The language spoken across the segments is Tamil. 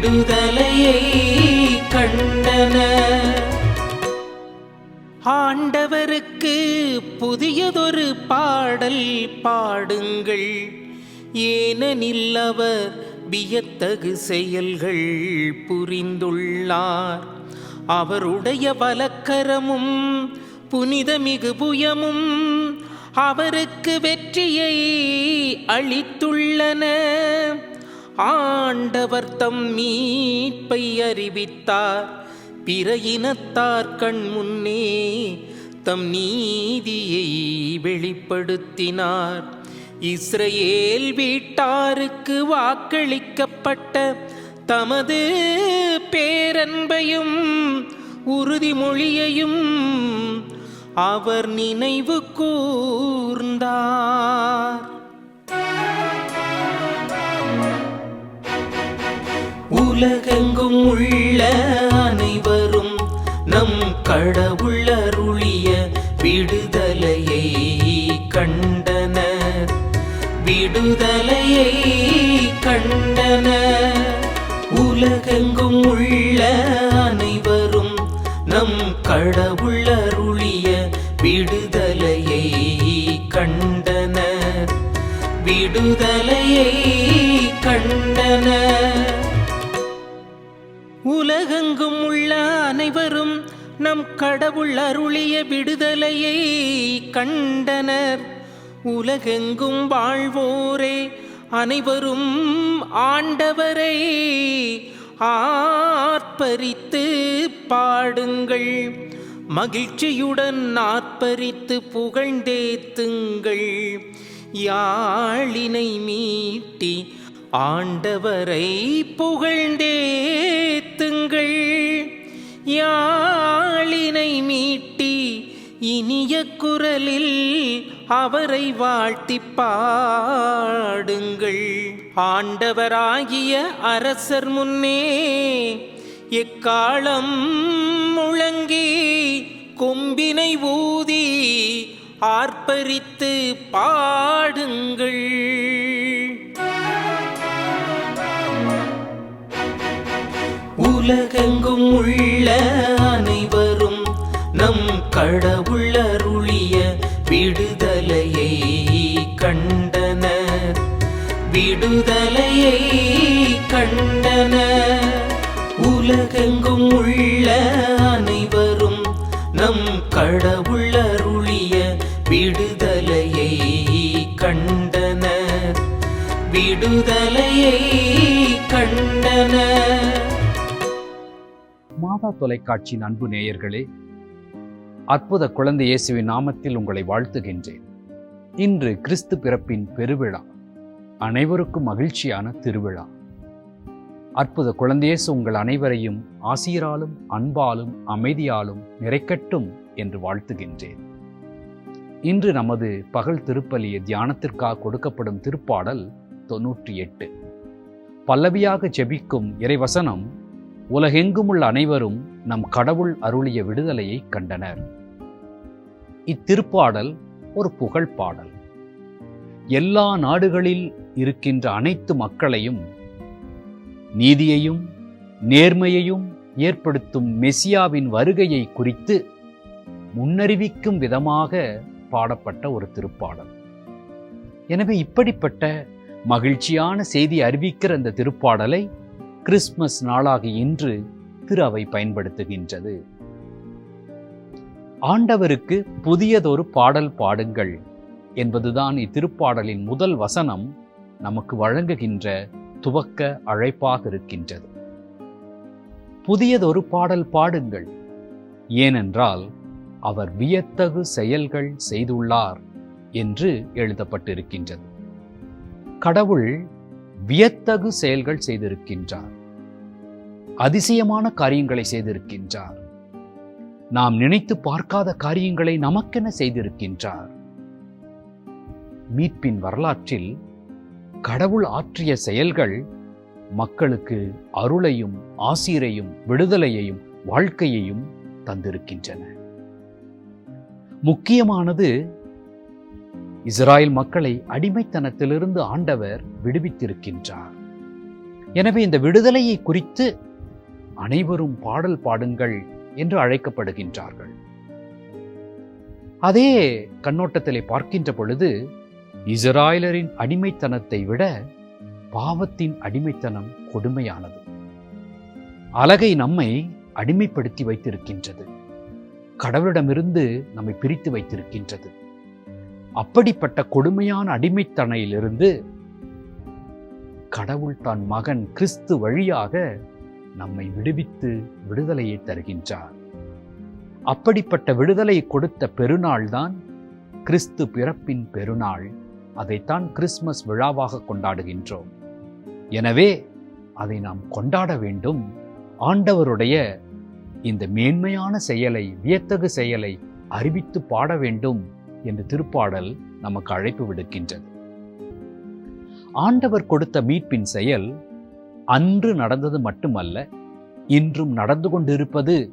விடுதலையை கண்டன. ஆண்டவருக்கு புதியதொரு பாடல் பாடுங்கள். ஏனெனில் அவர் வியத்தகு செயல்கள் புரிந்துள்ளார். அவருடைய வலக்கரமும் புனிதமிகு புயமும் அவருக்கு வெற்றியை அளித்துள்ளன. ஆண்டவர் தம் மீட்பை அறிவித்தார். பிற இனத்தார் கண் முன்னே தம் நீதியை வெளிப்படுத்தினார். இஸ்ரேல் வீட்டாருக்கு வாக்களிக்கப்பட்ட தமது பேரன்பையும் உறுதிமொழியையும் அவர் நினைவு கூர்ந்தார். உலகெங்கும் உள்ள அனைவரும் நம் கடவுள் அருளிய விடுதலையை கண்டனர். விடுதலையை கண்டனர். உலகெங்கும் உள்ள அனைவரும் நம் கடவுள் அருளிய விடுதலையை கண்டனர். விடுதலையை கண்டனர். உலகெங்கும் உள்ள அனைவரும் நம் கடவுள் அருளிய விடுதலையை கண்டனர். உலகெங்கும் வாழ்வோரே அனைவரும் ஆண்டவரை. ஆர்ப்பரித்து பாடுங்கள் மகிழ்ச்சியுடன் ஆர்ப்பரித்து புகழ்ந்தேத்துங்கள். யாழினை மீட்டி ஆண்டவரை புகழ்ந்தேத்துங்கள் யாழினை மீட்டி இனிய குரலில் அவரை வாழ்த்தி பாடுங்கள். ஆண்டவராகிய அரசர் முன்னே எக்காலம் முழங்கி கொம்பினை ஊதி ஆர்ப்பரித்து பாடுங்கள். உலகெங்கும் உள்ள அனைவரும் நம் கடவுள் அருளிய விடுதலையை கண்டனர். விடுதலையை கண்டனர். உலகெங்கும் உள்ள அனைவரும் நம் கடவுள் அருளிய விடுதலையை கண்டனர். விடுதலையை கண்டனர். மாதா தொலைக்காட்சியின் அன்பு நேயர்களே அற்புத குழந்தை இயேசுவின் நாமத்தில் உங்களை வாழ்த்துகின்றேன். இன்று கிறிஸ்து பிறப்பின் பெருவிழா அனைவருக்கும் மகிழ்ச்சியான திருவிழா. அற்புத குழந்தையேசு உங்கள் அனைவரையும் ஆசிராலும் அன்பாலும் அமைதியாலும் நிறைக்கட்டும் என்று வாழ்த்துகின்றேன். இன்று நமது பகல் திருப்பலிய தியானத்திற்காக கொடுக்கப்படும் திருப்பாடல் தொன்னூற்றி எட்டு. பல்லவியாக ஜெபிக்கும் இறைவசனம் உலகெங்கும் உள்ள அனைவரும் நம் கடவுள் அருளிய விடுதலையை கண்டனர். இத்திருப்பாடல் ஒரு புகழ் பாடல். எல்லா நாடுகளில் இருக்கின்ற அனைத்து மக்களையும் நீதியையும் நேர்மையையும் ஏற்படுத்தும் மெசியாவின் வருகையை குறித்து முன்னறிவிக்கும் விதமாக பாடப்பட்ட ஒரு திருப்பாடல். எனவே இப்படிப்பட்ட மகிழ்ச்சியான செய்தி அறிவிக்கிற அந்த திருப்பாடலை கிறிஸ்மஸ் நாளாகி இன்று திரு அவை பயன்படுத்துகின்றது. ஆண்டவருக்கு புதியதொரு பாடல் பாடுங்கள் என்பதுதான் இத்திருப்பாடலின் முதல் வசனம் நமக்கு வழங்குகின்ற துவக்க அழைப்பாக இருக்கின்றது. புதியதொரு பாடல் பாடுங்கள். ஏனென்றால் அவர் வியத்தகு செயல்கள் செய்துள்ளார் என்று எழுதப்பட்டிருக்கின்றது. கடவுள் வியத்தகு செயல்கள் செய்திருக்கின்றார். அதிசயமான காரியங்களை செய்திருக்கின்றார். நாம் நினைத்து பார்க்காத காரியங்களை நமக்கென செய்திருக்கின்றார். மீட்பின் வரலாற்றில் கடவுள் ஆற்றிய செயல்கள் மக்களுக்கு அருளையும் ஆசீரையும் விடுதலையையும் வாழ்க்கையையும் தந்திருக்கின்றன. முக்கியமானது இஸ்ராயல் மக்களை அடிமைத்தனத்திலிருந்து ஆண்டவர் விடுவித்திருக்கின்றார். எனவே இந்த விடுதலையை குறித்து அனைவரும் பாடல் பாடுங்கள் என்று அழைக்கப்படுகின்றார்கள். அதே கண்ணோட்டத்திலே பார்க்கின்ற பொழுது இஸ்ராயலரின் அடிமைத்தனத்தை விட பாவத்தின் அடிமைத்தனம் கொடுமையானது. அழகை நம்மை அடிமைப்படுத்தி வைத்திருக்கின்றது. கடவுளிடமிருந்து நம்மை பிரித்து வைத்திருக்கின்றது. அப்படிப்பட்ட கொடுமையான அடிமைத்தனையிலிருந்து கடவுள் தான் மகன் கிறிஸ்து வழியாக நம்மை விடுவித்து விடுதலையை தருகின்றார். அப்படிப்பட்ட விடுதலை கொடுத்த பெருநாள் தான் கிறிஸ்து பிறப்பின் பெருநாள். அதைத்தான் கிறிஸ்மஸ் விழாவாக கொண்டாடுகின்றோம். எனவே அதை நாம் கொண்டாட வேண்டும். ஆண்டவருடைய இந்த மேன்மையான செயலை வியத்தகு செயலை அறிவித்து பாட வேண்டும் என்று திருப்பாடல் நமக்கு அழைப்பு விடுக்கின்றது. ஆண்டவர் கொடுத்த மீட்பின் செயல் அன்று நடந்தது மட்டுமல்ல இன்றும் நடந்து கொண்டிருப்பது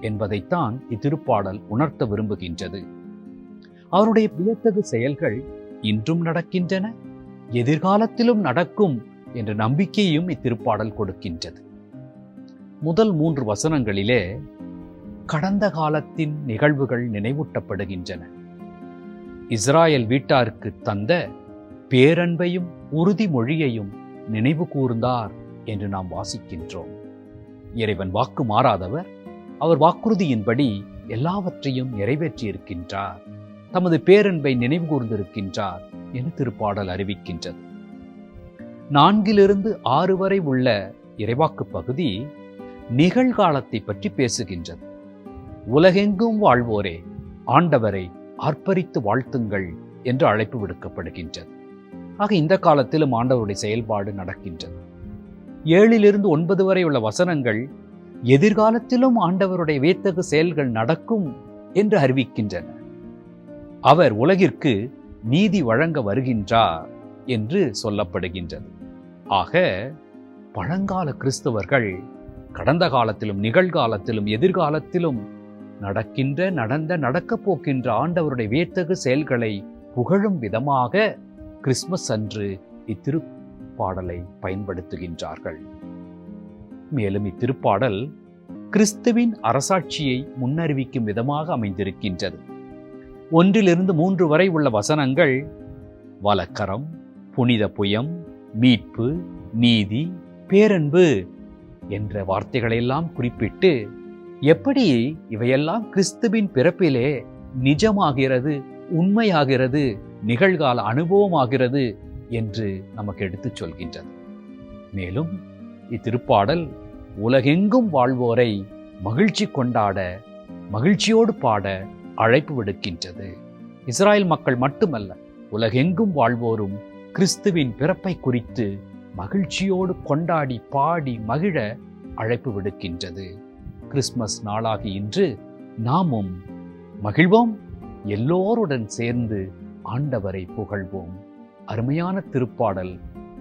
என்பதைத்தான் இத்திருப்பாடல் உணர்த்த விரும்புகின்றது. அவருடைய வியத்தகு செயல்கள் இன்றும் நடக்கின்றன எதிர்காலத்திலும் நடக்கும் என்ற நம்பிக்கையும் இத்திருப்பாடல் கொடுக்கின்றது. முதல் மூன்று வசனங்களிலே கடந்த காலத்தின் நிகழ்வுகள் நினைவூட்டப்படுகின்றன. இஸ்ராயல் வீட்டாருக்கு தந்த பேரன்பையும் உறுதிமொழியையும் நினைவு கூர்ந்தார். என்று நாம் வாசிக்கின்றோம். இறைவன் வாக்கு மாறாதவர் அவர் வாக்குறுதியின்படி எல்லாவற்றையும் நிறைவேற்றியிருக்கின்றார். தமது பேரன்பை நினைவு என என்று திருப்பாடல் அறிவிக்கின்றது. நான்கிலிருந்து ஆறு வரை உள்ள இறைவாக்கு பகுதி நிகழ்காலத்தை பற்றி பேசுகின்றது. உலகெங்கும் வாழ்வோரே ஆண்டவரை அர்ப்பரித்து வாழ்த்துங்கள் என்று அழைப்பு விடுக்கப்படுகின்றது. ஆக இந்த காலத்திலும் ஆண்டவருடைய செயல்பாடு நடக்கின்றது. ஏழிலிருந்து ஒன்பது வரை உள்ள வசனங்கள் எதிர்காலத்திலும் ஆண்டவருடைய வேத்தகு செயல்கள் நடக்கும் என்று அறிவிக்கின்றன. அவர் உலகிற்கு நீதி வழங்க வருகின்றார் என்று சொல்லப்படுகின்றது. ஆக பழங்கால கிறிஸ்தவர்கள் கடந்த காலத்திலும் நிகழ்காலத்திலும் எதிர்காலத்திலும் நடக்கின்ற நடந்த நடக்கப் போக்கின்ற ஆண்டவருடைய வேத்தகு செயல்களை புகழும் விதமாக கிறிஸ்மஸ் அன்று இத்திரு பாடலை பயன்படுத்துகின்றார்கள். மேலும் இத்திருப்பாடல் கிறிஸ்துவின் அரசாட்சியை முன்னறிவிக்கும் விதமாக அமைந்திருக்கின்றது. ஒன்றிலிருந்து மூன்று வரை உள்ள வசனங்கள் வலக்கரம் புனித புயம் மீட்பு நீதி பேரன்பு என்ற வார்த்தைகளெல்லாம் குறிப்பிட்டு எப்படி இவையெல்லாம் கிறிஸ்துவின் பிறப்பிலே நிஜமாகிறது உண்மையாகிறது நிகழ்கால அனுபவமாகிறது என்று நமக்கு எடுத்துச் சொல்கின்றது. மேலும் இத்திருப்பாடல் உலகெங்கும் வாழ்வோரை மகிழ்ச்சி கொண்டாட மகிழ்ச்சியோடு பாட அழைப்பு விடுக்கின்றது. இஸ்ராயல் மக்கள் மட்டுமல்ல உலகெங்கும் வாழ்வோரும் கிறிஸ்துவின் பிறப்பை குறித்து மகிழ்ச்சியோடு கொண்டாடி பாடி மகிழ அழைப்பு விடுக்கின்றது. கிறிஸ்மஸ் நாளாகி இன்று நாமும் மகிழ்வோம் எல்லோருடன் சேர்ந்து ஆண்டவரை புகழ்வோம். அருமையான திருப்பாடல்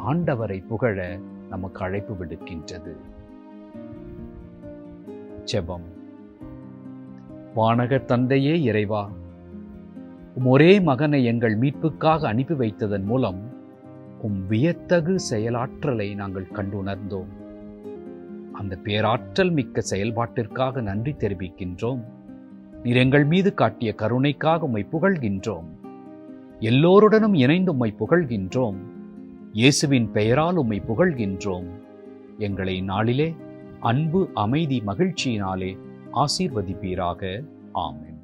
ஆண்டவரை புகழ நமக்கு அழைப்பு விடுக்கின்றது. செபம் வானக தந்தையே இறைவா ஒரே மகனை எங்கள் மீட்புக்காக அனுப்பி வைத்ததன் மூலம் உம் வியத்தகு செயலாற்றலை நாங்கள் கண்டுணர்ந்தோம். அந்த பேராற்றல் மிக்க செயல்பாட்டிற்காக நன்றி தெரிவிக்கின்றோம். நீர் எங்கள் மீது காட்டிய கருணைக்காக உம்மை புகழ்கின்றோம். எல்லோருடனும் இணைந்து உம்மை புகழ்கின்றோம். இயேசுவின் பெயரால் உம்மை புகழ்கின்றோம். எங்களை நாளிலே அன்பு அமைதி மகிழ்ச்சியினாலே ஆசீர்வதிப்பீராக. ஆமேன்.